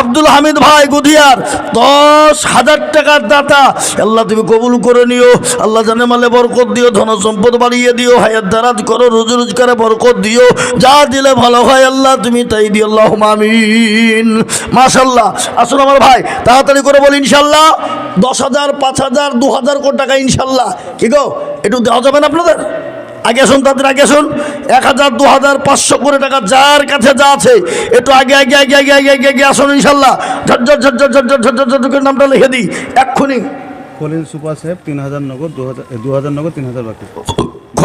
আব্দুল হামিদ ভাই গুধিয়ার, দশ হাজার টাকার দাতা। আল্লাহ তুমি কবুল করে নিও। আল্লাহ জানে মালে বরকত দিও, ধন সম্পদ বাড়িয়ে দিও, হায়াত দারাজ করো, রোজ রোজগারে বরকত দিও। যা দিলে ভালো হয় আল্লাহ, তুমি তাই দিও আল্লাহ আমিন। মাশাল্লাহ আসুন আমার ভাই, তাড়াতাড়ি করে বলি ইনশাল্লাহ দশ হাজার, পাঁচ হাজার, দু হাজার কোটি টাকা ইনশাল্লাহ কি গো, একটু দেওয়া যাবে না আপনাদের? আগে আসুন, তাদের আগে আসুন। এক হাজার, দু হাজার, পাঁচশো কোটি টাকা যার কাছে যা আছে, একটু আগে আগে আগে আগে আগে আগে আগে আসুন ইনশাল্লাহ। ঝরঝর ঝরঝর ঝরঝর ঝরঝর ঝরঝর নামটা লিখে দিই। এক্ষুনি। কলিন সুপার সাহেব, তিন হাজার নগদ, দু হাজার দু হাজার নগদ, তিন হাজার বাকি।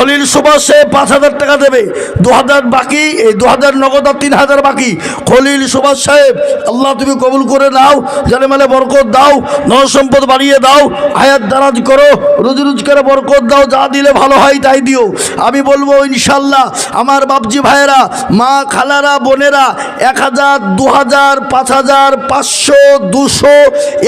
খলিল সুভাষ সে পাঁচ হাজার টাকা দেবে। দু হাজার বাকি, এই দু হাজার নগদ আর তিন হাজার বাকি। খলিল সুভাষ সাহেব, আল্লাহ তুমি কবুল করে নাও, জানে মালে বরকত দাও, ধন সম্পদ বাড়িয়ে দাও হায়াত দারাজ করো, রুজি রোজগারে বরকত দাও, যা দিলে ভালো হয় তাই দিও। আমি বলব ইনশাল্লাহ আমার বাপজি ভাইয়েরা, মা খালারা, বোনেরা, এক হাজার, দু হাজার, পাঁচ হাজার, পাঁচশো, দুশো,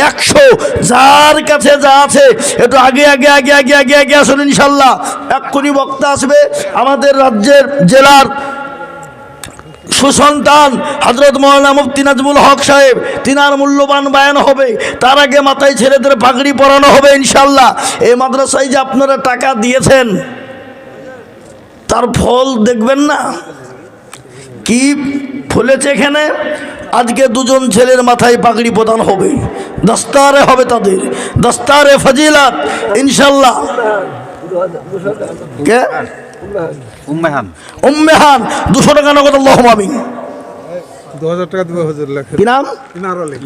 একশো, যার কাছে যা আছে, একটু আগে আগে আগে আগে আগে আগে আসুন ইনশাল্লাহ এক্ষুনি বক্তা আসবে। আমাদের রাজ্যের জেলার সুসন্তান হজরত মৌলানা মুফতি নাজমুল হক সাহেব, তিনার মূল্যবান বায়ান হবে। তার আগে মাথায় ছেলেদের পাগড়ি পরানো হবে ইনশাল্লাহ এই মাদ্রাসায় যে আপনারা টাকা দিয়েছেন, তার ফল দেখবেন না। কি ফুলেছে এখানে? আজকে দুজন ছেলের মাথায় পাগড়ি প্রদান হবে। দস্তারে হবে তাদের। দস্তারে ফজিলাত ইনশাল্লাহ কে? উম্মেহান। উম্মেহান দুশো টাকা নগদ আল্লাহ আমি দু হাজার টাকা দেবে হুজুর লেখে কি নাম? ইনার আলী।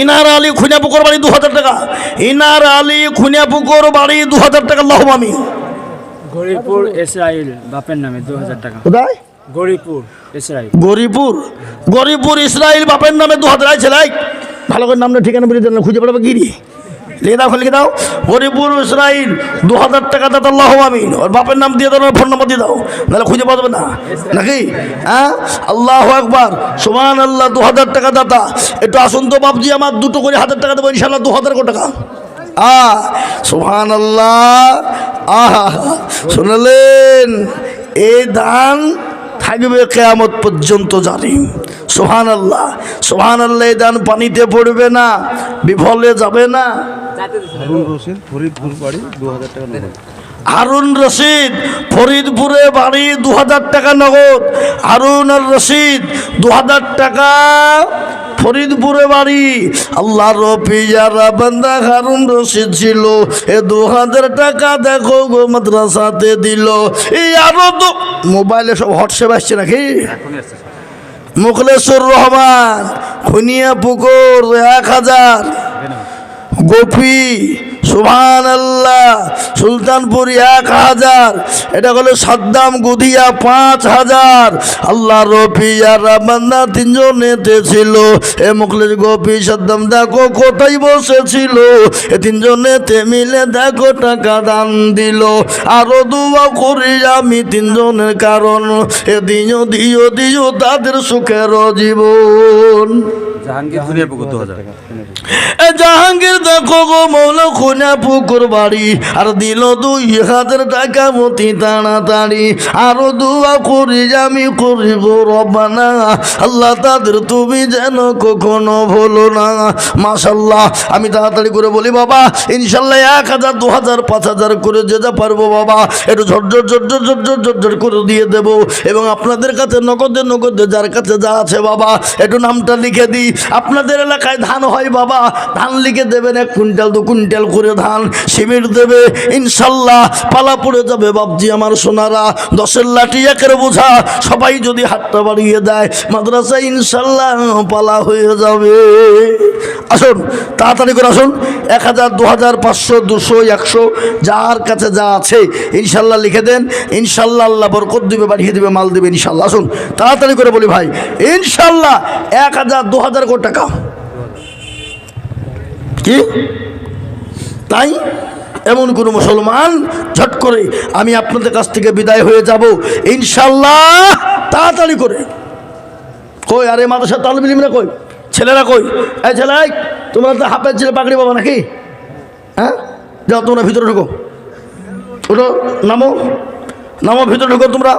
ইনার আলী খুনিয়া পুকুর বাড়ি দু হাজার টাকা। ইনার আলী খুনিয়া পুকুর বাড়ি দু হাজার টাকা আল্লাহ গরিপুর ইসরায়েল বাপের নামে দু হাজার টাকা। কোথায়? গরিপুর ইসরায়েল গরিপুর গরিপুর ইসরায়েল বাপের নামে দু হাজার ভালো করে নামটা ঠিকানা বলে দেন খুঁজে পড়াবে গিরি লিখে দাও লিখে দাও। গরিপুর ইসরায়েল দু হাজার টাকা দাদা আল্লাহ আমিন। ওর বাপের নাম দিয়ে দাও ফোন নাম্বার দিয়ে দাও। নাহলে খুঁজে যাবে না। নাকি? হ্যাঁ? আল্লাহ একবার সুমান আল্লাহ দু হাজার টাকা দাতা। একটু আসুন তো বাপজি, আমার দুটো করে হাজার টাকা দেবো ইনশাল্লাহ দু হাজার টাকা। আ সুহান আল্লাহ আহা, শুনলেন? এই দান থাকবে কেয়ামত পর্যন্ত জানি সোহান আল্লাহ সোহান আল্লাহ এই দান পানিতে পড়বে না বিফলে যাবে না। ফরিদপুর বাড়ি দু হাজার টাকা হারুন রশিদ, ফরিদপুরে বাড়ি দু হাজার টাকা নগদ। হারুন আর রশিদ দু হাজার টাকা ফরিদপুরে বাড়ি। আল্লাহ রফিয়ারা বান্দা হারুন রশিদ ছিল। এ দু হাজার টাকা দেখো গো মাদ্রাসাতে দিল। এই আরও তো মোবাইলে সব হোয়াটসঅ্যাপ আসছে নাকি? মুখলেশ্বর রহমান, খুনিয়া পুকুর, এক হাজার। গোপী সুভান আল্লাহ সুলতানপুর এক হাজার এটা হলো সাদ্দাম গুধিয়া পাঁচ হাজার। আল্লাহ রফি আর রামান্না তিনজন ছিল এ মুখলেশ গোপী সাদ্দাম দেখো কোথায় বসেছিল। এ তিনজন এতে মিলে দেখো টাকা দান দিল। আরও দুয়া করি আমি তিনজনের কারণ। এ দিও দিও দিও তাদের সুখের জীবন। জাহাঙ্গীর দুনিয়া পুকুর দু হাজার এ জাহাঙ্গীর দেখো গো খুনা পুকুর বাড়ি, আর দিল দুই হাজার টাকা মতি তাড়াতাড়ি আরও দুয়া করি আমি করি গো রব্বানা। আল্লাহ তাদের তুমি যেন কখনো না। আমি তাড়াতাড়ি করে বলি, বাবা, ইনশাল্লাহ এক হাজার, দু হাজার, পাঁচ হাজার করে যে যা পারব, বাবা, একটু ঝরঝর ঝরঝর ঝরঝর ঝরঝর করে দিয়ে দেবো। এবং আপনাদের কাছে নগদে নগদে যার কাছে যা আছে, বাবা, একটু নামটা লিখে দিই। আপনাদের এলাকায় ধান হয়, বাবা, ধান লিখে দেবেন এক কুইন্টাল, দু কুইন্টাল করে ধান সিমেন্ট দেবে, ইনশাল্লাহ পালা পড়ে যাবে বাবজি আমার সোনারা। দশের লাঠি একের বোঝা, সবাই যদি হাতটা বাড়িয়ে দেয় মাদ্রাসা ইনশাল্লাহ পালা হয়ে যাবে। আসুন, তাড়াতাড়ি করে আসুন, এক হাজার, দু হাজার, পাঁচশো, দুশো, একশো, যার কাছে যা আছে, ইনশাল্লাহ লিখে দেন। ইনশাল্লাহ আল্লাহ বরকত দিবে, বাড়িয়ে দিবে, মাল দিবে, ইনশাল্লাহ। আসুন, তাড়াতাড়ি করে বলি ভাই, ইনশাল্লাহ এক হাজার, দু হাজার কোটি টাকা। কি? তাই এমন কোনো মুসলমান ঝট করে আমি আপনাদের কাছ থেকে বিদায় হয়ে যাব। ইনশাল্লাহ তাড়াতাড়ি করে। কই আরে মাদ্রাসা তাল মিলিমরা কই? ছেলেরা কই? এই ছেলে এই, তোমরা তো হাফের ছেলে পাকড়ি বাবা নাকি? হ্যাঁ? যাও তোমরা ভিতরে ঢুকো। ওটো নামো। নামো ভিতরে ঢুকো তোমরা।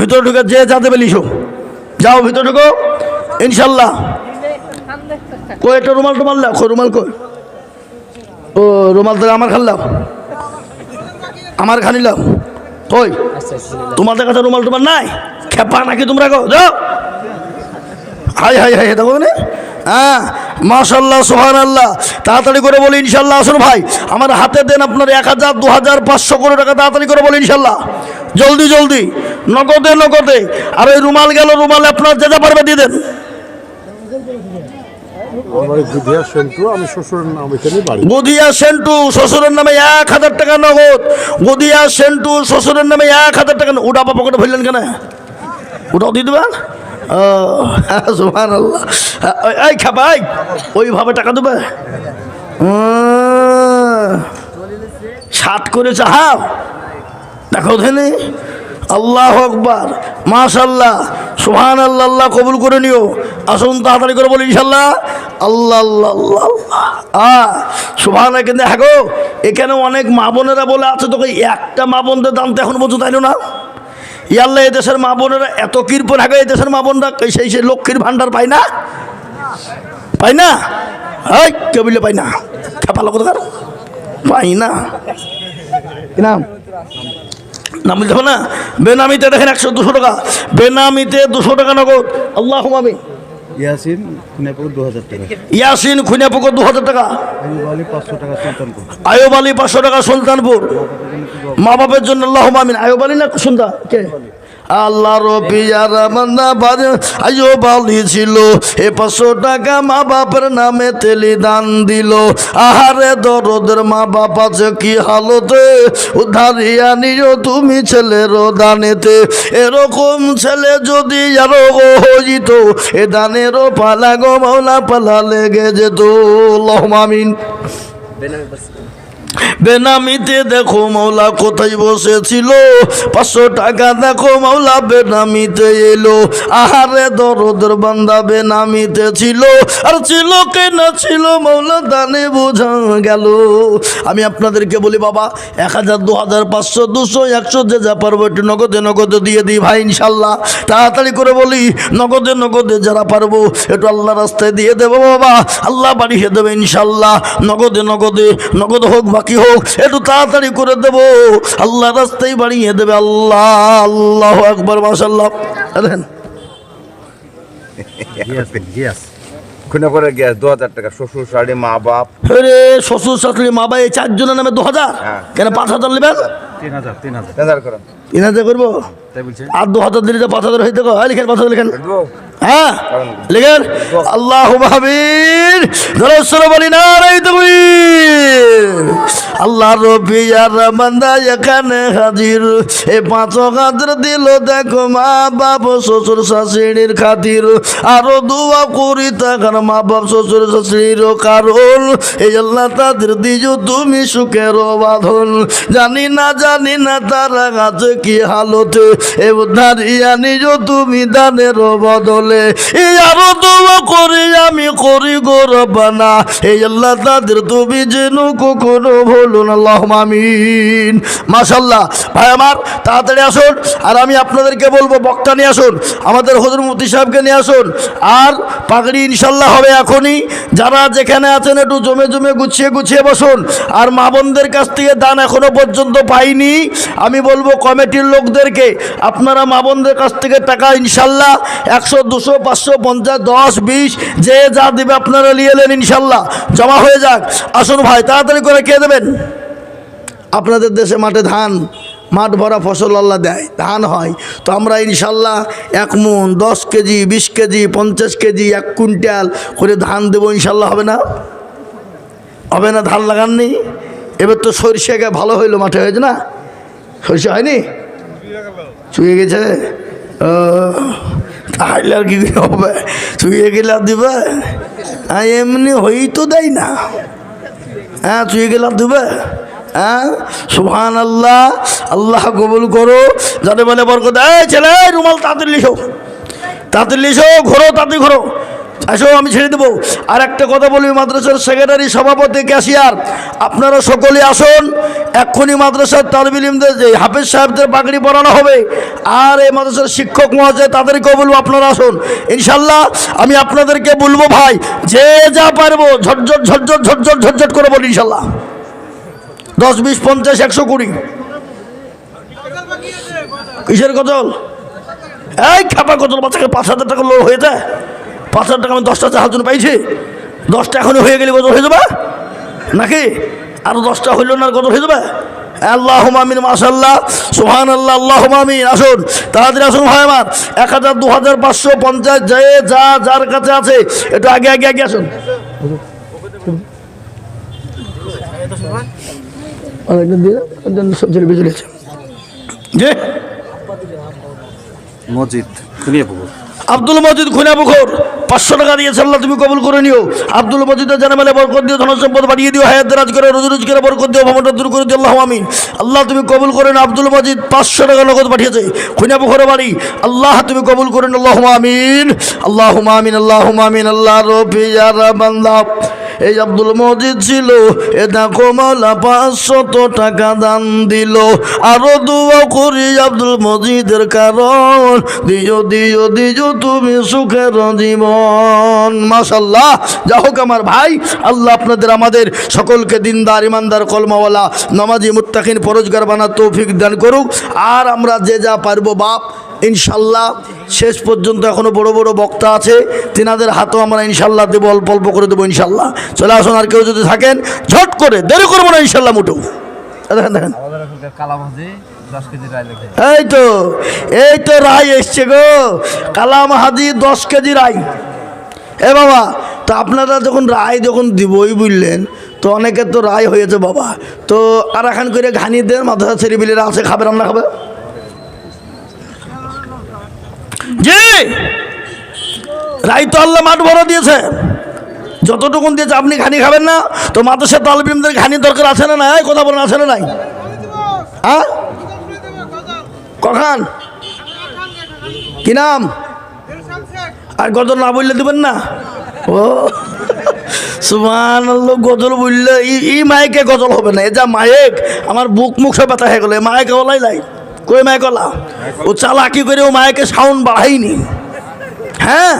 ভিতরে ঢুকে যে যা দেবে লিখো। যাও ভিতরে ঢুকো। ইনশাল্লাহ কই একটা রুমাল টুমাল কই রুমাল কই? ও, রুমাল তাহলে আমার খাল্লাও আমার খানি লাও কই? তোমাদের কাছে রুমাল টুমাল নাই? খেপা নাকি তোমরা গো? যাও। হাই হাই হাই, দেখো না হ্যাঁ মাশাল্লাহ সোহান আল্লাহ তাড়াতাড়ি করে বলি ইনশাল্লাহ আসুন ভাই। আমার হাতে দেন আপনার এক হাজার, দু হাজার, পাঁচশো করে টাকা। তাড়াতাড়ি করে বলি ইনশাল্লাহ জলদি জলদি। নগদে নগদে। আর ওই রুমাল গেল, রুমাল আপনার যে যা পারবে দিয়ে দেন আমার বুধিয়া সেন্টু আমি শ্বশুরের নাম এখানে বাড়ি গদিয়া সেন্টু শ্বশুরের নামে এক হাজার টাকা নগদ। গদিয়া সেন্টু, শ্বশুরের নামে এক হাজার টাকা ওটা কেন? ওটাও দিয়ে আল্লাহ এই ওইভাবে টাকা দেবে? ষাট করে চাহাও। দেখো ধেনে আল্লাহ আকবার। মাশাল্লাহ সুহান আল্লাহ আল্লাহ কবুল করে নিও। আসুন তাড়াতাড়ি করে বলি ইনশাল্লাহ আল্লাহ আল্লাহ আল্লাহ আল্লাহ। আ সুহান কিন্তু হ্যাঁ এখানে অনেক মা বোনেরা বলে আছে তোকে একটা মা বোনদের দাম তো এখন পর্যন্ত তাইলো না। ইয়াল্লা এই দেশের মা বোনেরা এত কৃপণ হ্যাঁ দেশের মা বোনরা সেই সেই লক্ষ্মীর ভাণ্ডার পায় না? পাই না? এই কেউ বললে পাই না। খেপালো কোথাকার পাই না। নাম? নাম বলতে না? বেনামিতে দেখেন একশো দুশো টাকা। বেনামিতে দুশো টাকা নগদ। আল্লাহ আমি ইয়াসিন খুনেপুর দু হাজার টাকা। ইয়াসিন খুনিয়া পুকুর দু হাজার টাকা। আইব আলী পাঁচশো টাকা সুলতানপুর। আয়ুব আলী পাঁচশো টাকা সুলতানপুর। মা বাপের জন্য আল্লাহ মামিন আয়ুব আলী না সুন্দর কে? আল্লাহ রবিয়ার মান্না বাজে আয়ুব আলী ছিল। এ পাঁচশো টাকা মা বাপের নামে তেলি দান দিল। আহারে দরদের মা বাপ আছে, কি হালতে? উদ্ধারিয়া নিও তুমি ছেলের দানেতে। এরকম ছেলে যদি আরও হইত, এ দানেরও পালা গো মাওলা, পালা লেগে যেত। লহমামিন বেনামিতে দেখো মাওলা কোথায় বসেছিল? পাঁচশো টাকা দেখো মাওলা বেনামিতে এলো। আহারে দরদের বান্দা বেনামিতে ছিল। আর ছিল কে না ছিল মাওলা দানে বোঝা গেল। আমি আপনাদেরকে বলি বাবা, এক হাজার, দু হাজার, পাঁচশো, দুশো, একশো, যে যা পারব একটু নগদে নগদে দিয়ে দিই ভাই, ইনশাল্লাহ। তাড়াতাড়ি করে বলি, নগদে নগদে যারা পারব, একটু আল্লাহ রাস্তায় দিয়ে দেবো বাবা। আল্লাহ বাড়িয়ে দেবে ইনশাল্লাহ। নগদে নগদে, নগদ হোক বাকি হোক একটু তাড়াতাড়ি করে দেবো। আল্লাহ রাস্তায় বাড়িয়ে দেবে আল্লাহ আল্লাহ একবার মাসাল্লাহ খুনে করে গ্যাস দু হাজার টাকা শ্বশুর শাড়ি মা বাপ। রে শ্বশুর শাশুড়ি মা এই চারজনের নামে দু হাজার হ্যাঁ। কেন পাঁচ হাজার নেবেন? তিন হাজার তিন হাজার। তিন হাজার করব? আর দু হাজার দিলে পাঁচ হাজার হইতে গো হ্যাঁ লিখেন পাঁচ হাজার লিখেন। হ্যাঁ? আল্লাহ এ দেখো মা বাপ খাতির। আরও দুয়া করি থাকার মা বাপ শ্বশুর শাশুড়ির কারণ এই আল্লাহ তাদের দিজ তুমি সুখের বাঁধন। জানি না জানি না তারা কাছে কি হালতে। এ উদ্ধারিয়া নিজ তুমি দানের বদলে। এই আরও দোয়া করি আমি করি গো রব্বানা। এই আল্লাহ, তাদের তুমি যেন কখনো বলুন আল্লাহ আমিন। মাশাল্লাহ ভাই আমার, তাড়াতাড়ি আসুন। আর আমি আপনাদেরকে বলব, বক্তা নিয়ে আসুন। আমাদের হজর মুফতি সাহেবকে নিয়ে আসুন। আর পাগড়ি ইনশাল্লাহ হবে এখনই। যারা যেখানে আছেন একটু জমে জমে গুছিয়ে গুছিয়ে বসুন। আর মা বোনদের কাছ থেকে দান এখনও পর্যন্ত পাইনি। আমি বলব, কমিটির লোকদেরকে, আপনারা মা বোনদের কাছ থেকে টাকা ইনশাল্লাহ একশো দুশো, পাঁচশো, পঞ্চাশ, দশ, বিশ, যে যা দেবে আপনারা নিয়ে এলেন ইনশাল্লাহ। জমা হয়ে যাক। আসুন ভাই, তাড়াতাড়ি করে কে দেবেন? আপনাদের দেশে মাঠে ধান, মাঠ ভরা ফসল আল্লাহ দেয়, ধান হয়। তো আমরা ইনশাল্লাহ এক মন, দশ কেজি, বিশ কেজি, পঞ্চাশ কেজি, এক কুইন্টাল করে ধান দেবো ইনশাল্লাহ, হবে না? হবে না, ধান লাগাননি? এবার তো সরিষা গে ভালো হইল মাঠে, হয়েছে না? সরিষা হয়নি? চুয়ে গেছে? তাহলে আর কি হবে। চুয়ে গেলে আর দিবে? হ্যাঁ এমনি হই তো দেয় না। হ্যাঁ চুয়ে গেলে আর দিবে? হ্যাঁ সুহান আল্লাহ আল্লাহ কবুল করো। যাতে বলে বরকত, এই ছেলে, রুমাল তাঁতের লিখো। তাঁতের লিখো, ঘোরো তাঁতে ঘোরো। আসো, আমি ছেড়ে দেবো। আর একটা কথা বলবি মাদ্রাসার সেক্রেটারি সভাপতি ক্যাশিয়ার আপনারা সকলে আসুন, এক্ষুনি মাদ্রাসার তালবিলিমদের যে হাফেজ সাহেবদের পাগড়ি পরানো হবে, আর এই মাদ্রাসার শিক্ষক মহাশয় তাদেরকেও বলব আপনারা আসুন। ইনশাল্লাহ, আমি আপনাদেরকে বলব ভাই, যে যা পারব, ঝটঝট ঝটঝট ঝটঝট ঝটঝট করে বলি, ইনশাল্লাহ। দশ, বিশ, পঞ্চাশ, একশো কুড়ি। কিসের গজল? এই খাপা গজল, বাচ্চাকে পাঁচ হাজার টাকা লোক হয়ে যায়। পাঁচ হাজার টাকা আমি দশটা চাহার জন্য পাইছি। দশটা এখনই হয়ে গেলে গজল হয়ে যাবে। নাকি? আরও দশটা হইল না গজল হয়ে যাবে? আল্লাহ মামিন মাশাল্লাহ সুহান আল্লাহ আল্লাহ মামিন আসুন তাড়াতাড়ি আসুন ভাই আমার। এক হাজার দু হাজার পাঁচশো পঞ্চাশ যে যা যার কাছে আছে। একটু আগে আগে আগে আসুন। আব্দুল মজিদ খুনা পুকুর। পাঁচশো টাকা দিয়েছে আল্লাহ, তুমি কবুল করে নিও। আব্দুল মজিদা মানে বরকত দিও ধন সম্পদ বাড়িয়ে দিও, হায়াত রাজ করে, রোজ রোজ করে বরকত দিও ভবনটা দূর করে দিও, আল্লাহ আমিন। আল্লাহ, তুমি কবুল করেন আব্দুল মজিদ পাঁচশো টাকা নগদ পাঠিয়েছে। খুনা পুকুরে বাড়ি। আল্লাহ, তুমি কবুল করেন আল্লাহ আমিন। আল্লাহ আমিন আল্লাহ আমিন, আল্লাহ রবি বান্দা এই আব্দুল মজিদ ছিল, এ দেখো পাঁচশত টাকা দান দিল। আরও দোয়া করি আব্দুল মজিদের কারণ, দিও দিও দিও তুমি সুখের জীবন। মাশাল্লাহ যা হোক আমার ভাই, আল্লাহ আপনাদের আমাদের সকলকে দিনদার, ইমানদার, কলমাওয়ালা, নমাজি, মুত্তাকিন, পরোজগার বানা তৌফিক দান করুক। আর আমরা যে যা পারব বাপ ইনশাল্লাহ শেষ পর্যন্ত এখনও বড় বড় বক্তা আছে তিনাদের হাতও আমরা ইনশাল্লাহ দেবো অল্প অল্প করে দেবো ইনশাল্লাহ। চলে আসুন আর কেউ যদি থাকেন ঝট করে দেরি করব না ইনশাল্লাহ মুটো দেখেন দেখেন। এই তো এই তো রায় এসছে গো। কালাম হাজি দশ কেজি রায়। এ বাবা তো আপনারা যখন রায় যখন দিবই বুঝলেন তো অনেকের তো রায় হয়েছে বাবা। তো আর এখন করে ঘানি দেন মাথা ছেড়ে আছে খাবে রান্না খাবে? জি! রায় তো আল্লাহ মাঠ ভরা দিয়েছে। যতটুকুন দিয়েছে, আপনি ঘানি খাবেন না। তো মাদ্রাসা তালবিমদের ঘানি দরকার আছে না নাই? কথা বলেন আছে না নাই? হ্যাঁ? কখন? কি নাম? আর গজল না বললে দেবেন না? ও সুমান গজল বললে ই- মাইকে গজল হবে না। এ যা মায়েক, আমার বুক মুখ সব ব্যথা হয়ে গেল। মায়েকে ওলাই লাই। কই মাইক ওলা ও চালাকি করে ও মায়েকে সাউন্ড বাড়াইনি। হ্যাঁ?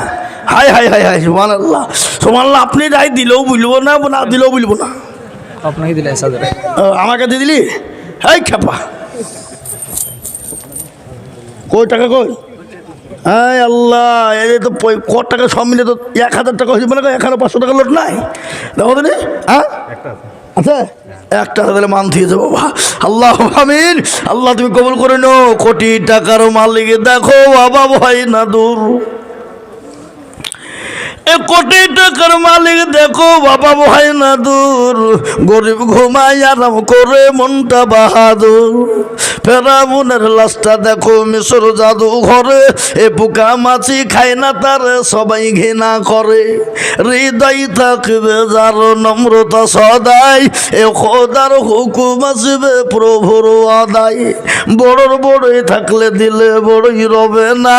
হাই হাই হাই হাই সুমান আল্লাহ সুমান আল্লাহ আপনি রায় দিলেও বুঝব না না দিলেও বুঝব না। আপনাকে দিলে আমাকে দিয়ে দিলি? এই খেপা। কই টাকা কই? হ্যাঁ আল্লাহ এই তো ক টাকা সব মিলে তো এক হাজার টাকা হয়েছে মানে এখানে পাঁচশো টাকা লোট নাই। দেখো হ্যাঁ? আচ্ছা একটা তাহলে মান দিয়েছে বাবা আল্লাহ আমিন। আল্লাহ তুমি কবুল করে নো কোটি টাকার মালিক। দেখো, বাবা ভাই না দূর। এ কোটি টাকার মালিক দেখো, বাবা ভাই না দূর গরিব ঘুমাই আরাম করে মনটা বাহাদুর। ফেরামুনের লাশটা দেখো, মিশর জাদু ঘরে এ পোকা মাছি খায় না, তার সবাই ঘৃণা করে। হৃদয় থাকবে যার নম্রতা সদাই, এ খোদার হুকুম আসবে প্রভুর আদায়। বড়র বড়ই থাকলে দিলে বড়ই রবে না।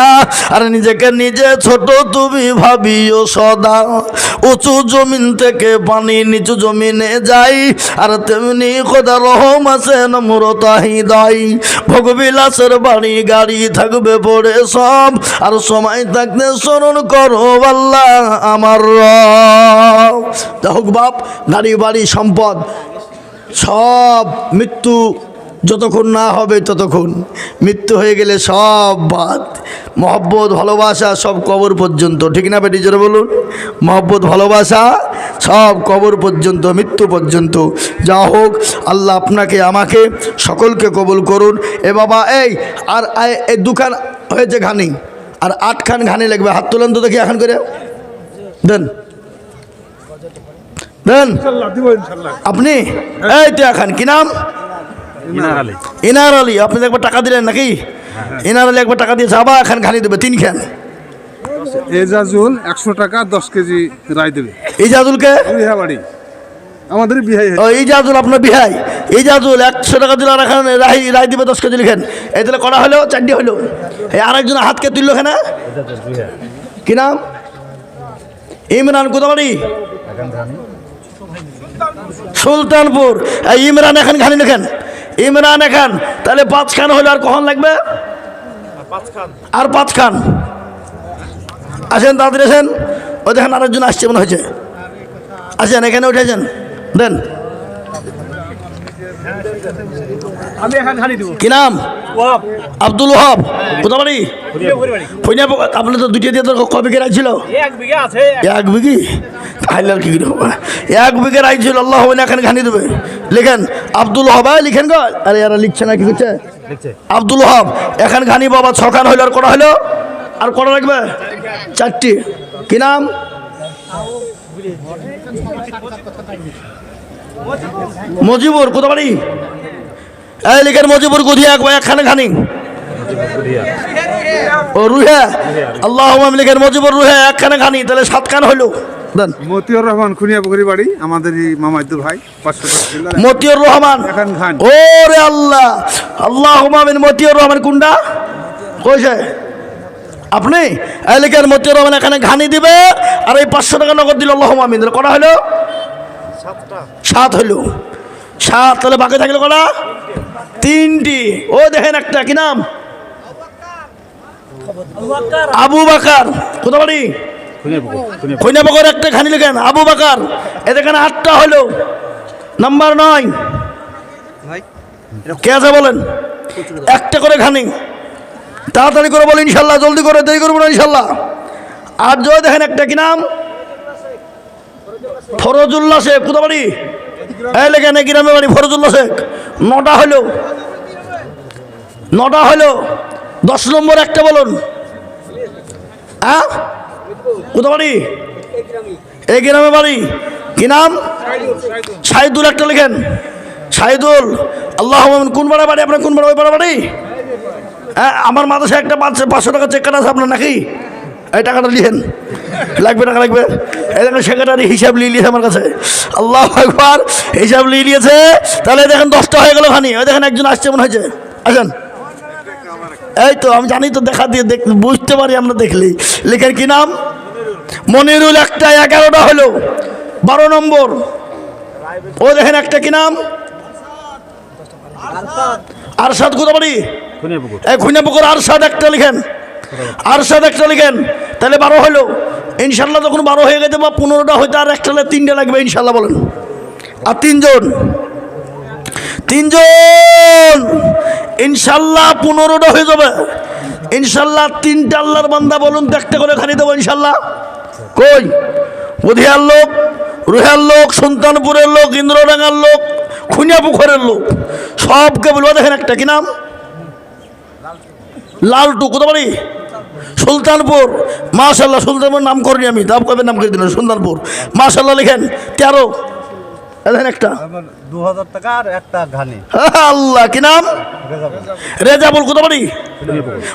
আর নিজেকে নিজে ছোট তুমি ভাবিও সদা উঁচু জমিন থেকে পানি নিচু জমিনে যাই আর তেমনি খোদা রহম আছে, নম্রতা হৃদয়। ভোগবিলাসের বাড়ি গাড়ি থাকবে পড়ে সব। আর সময় থাকতে স্মরণ করো আল্লাহ আমার হোক বাপ গাড়ি বাড়ি সম্পদ, সব মৃত্যু যতক্ষণ না হবে ততক্ষণ। মৃত্যু হয়ে গেলে সব বাদ। মহব্বত ভালোবাসা সব কবর পর্যন্ত। ঠিক না বেটি? জোরে বলুন। মহব্বত ভালোবাসা সব কবর পর্যন্ত মৃত্যু পর্যন্ত। যা হোক আল্লাহ আপনাকে আমাকে সকলকে কবুল করুন। এ বাবা এই আর এই দুখান হয়েছে ঘানি। আর আটখান ঘানি লাগবে। হাত তোলেন তো দেখি এখন করে। দেন। দেন। আপনি? এই তো এখন কি নাম? ইনার আলী। আপনি একবার টাকা দিলেন নাকি? ইনার আলী একবার টাকা দিয়েছে আবার এখন খানি দেবে তিন খান। এজাজুল একশো টাকা দশ কেজি রায় দেবে। ইজাজুলকে বিহা আমাদের বিহাই ও ইজাজুল আপনার বিহাই। ইজাজুল একশো টাকা দিলে আর এখন রাই রায় দিবে দশ কেজি লিখেন। এই তাহলে করা হলো চারটে হলো। এই আরেকজন হাতকে তুললো এখানে। কি নাম? ইমরান কোথাবাড়ি? সুলতানপুর। এই ইমরান এখন খানি লেখেন। ইমরান খান তাহলে পাঁচ খান হলে আর কখন লাগবে? আর পাঁচ খান আসেন, তাড়াতাড়ি আসেন। ওই দেখেন আরেকজন আসছে মনে হয়েছে। আসেন, এখানে উঠেছেন দেন আমি এখন খালি দেবো কি নাম? আব্দুল ওহাব কোথাবাড়ি? ফইনা আপনি তো দিয়ে কবে রাখছিল এক বিঘা কি এক বিঘে রাখছিল আল্লাহ হবে এখানে খানি দেবে। লিখেন আব্দুল লিখেন গো। আরে এরা লিখছে না কি করছে? আব্দুল ওহাব এখান খানি বাবা ছখান হইল আর কটা হইল? আর কটা লাগবে চারটি। কি নাম? মজিবুর কোথা বাড়ি এই লিখেন মজিবুর গুধিয়া একখানে খানি ও রুহে আল্লাহ লিখেন মজিবুর রুহে একখানে খানি তাহলে সাত খান হইল। দেন। মতিউর রহমান খুনিয়া পুকুরি বাড়ি আমাদের মামাইদুর ভাই মতিউর রহমান। খান আল্লাহ আল্লাহ মামিন মতিউর রহমান কুন্ডা? কইছে আপনি? এলাকার মতিউর রহমান এখানে ঘানি দিবে আর এই পাঁচশো টাকা নগদ দিল আল্লাহ মামিন কটা হলো সাত হইল। সাত তাহলে বাকি থাকল কটা? তিনটি। ও দেখেন একটা কি নাম? আবু বাকার। কোথা বাড়ি কইনাবগর একটা খানি লেখেন আবু বাকার। এ দেখেন আটটা হলো নাম্বার নয়। কে আছে বলেন? একটা করে খানি। তাড়াতাড়ি করে বলেন ইনশাল্লাহ জলদি করে দেরি করব না ইনশাল্লাহ। আর জয় দেখেন একটা কি নাম? ফরজুল্লাহ শেখ কোথা বাড়ি লেখেন এই গ্রামে বাড়ি, ফরজুল্লাহ শেখ। নটা হলো নটা হলো দশ নম্বর একটা বলুন। হ্যাঁ? কোথা বাড়ি এই গ্রামে বাড়ি। কি নাম? সাইদুল একটা লেখেন। সাইদুল, আল্লাহ কোন পাড়া বাড়ি? আপনার কোন পাড়া ওই পাড়া বাড়ি? হ্যাঁ আমার মাদ্রাসায় একটা পাঁচশো টাকা চেক কাটা আছে আপনার নাকি? এই টাকাটা লিখেন লাগবে টাকা লাগবে? এই দেখেন সেক্রেটারি হিসাব নিয়ে নিয়েছে আমার কাছে। আল্লাহ একবার হিসাব নিয়ে নিয়েছে তাহলে দেখেন দশটা হয়ে গেল খানি। ওই দেখেন একজন আসছে মনে হয়েছে। আসেন। এই তো আমি জানি তো দেখা দিয়ে দেখ বুঝতে পারি আমরা দেখলি। লেখেন কি নাম? মনিরুল একটা এগারোটা হলো। বারো নম্বর। ও দেখেন একটা কি নাম? আরশাদ। কোথা বাড়ি? এই খুনিয়াপুকুর আরশাদ একটা লিখেন। আরশাদ একটা লিখেন, তাহলে বারো হলো। ইনশাল্লাহ যখন বারো হয়ে গেছে বা পনেরোটা হয়তো আর একটা তিনটে লাগবে, ইনশাল্লাহ বলেন। আর তিনজন? তিনজন! ইনশাল্লাহ পনেরোটা হয়ে যাবে। ইনশাল্লাহ তিনটা আল্লাহর বান্দা বলুন, তো একটা করে খালি দেবো ইনশাল্লাহ। কই? বুধিয়ার লোক, রুহার লোক, সুলতানপুরের লোক, ইন্দ্রডাঙ্গার লোক খুনিয়া পুকুরের লোক, সবকে বলব, দেখেন একটা কি নাম? লালটু কোথা বাড়ি। সুলতানপুর। মাশাল্লাহ সুলতানপুর নাম করিনি আমি দাম কবে নাম করে দিলেন? সুলতানপুর। মাশাল্লাহ লিখেন তেরো। দেখেন একটা। দু হাজার টাকা আর একটা ঘানি। আল্লাহ কি নাম? রেজাবুল। কোথা বাড়ি?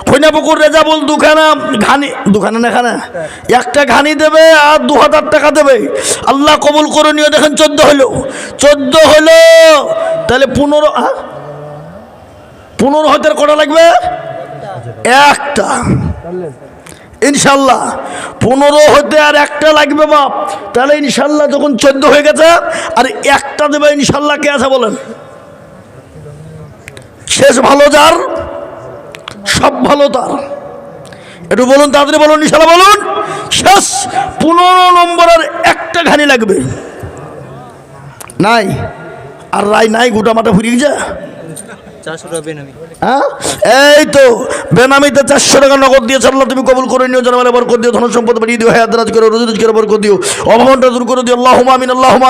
খৈনাপুকুর রেজাবুল দুখানা ঘানি দুখানা না খানা একটা ঘানি দেবে আর দু হাজার টাকা দেবে। আল্লাহ কবুল করে নিয়ে দেখেন চোদ্দ হলো চোদ্দ হলো তাহলে পনেরো হ্যাঁ? পনেরো হাজার কটা লাগবে? একটা। ইনশাল্লাহ পনেরো হতে আর একটা লাগবে বাপ। তাহলে ইনশাল্লাহ যখন চোদ্দ হয়ে গেছে, আর একটা দেবে ইনশাল্লাহ কে আছে বলেন? শেষ ভালো যার, সব ভালো তার। একটু বলুন, তাড়াতাড়ি বলুন ইনশাল্লাহ বলুন। শেষ পনেরো নম্বরের একটা ঘানি লাগবে। নাই, আর রায় নাই, গোটা মাঠে ফুরিয়ে যা হ্যাঁ? এই তো, বেনামিতে চারশো টাকা নগদ দিয়েছে আল্লাহ, তুমি কবুল করে নিও জনমালে বরকত দিও ধন সম্পদ বাড়িয়ে দিও, হায়াত রাজ করে, রোজ করে বরকত দিও অভাবনটা দূর করে দিও আল্লাহ আমিন আল্লাহ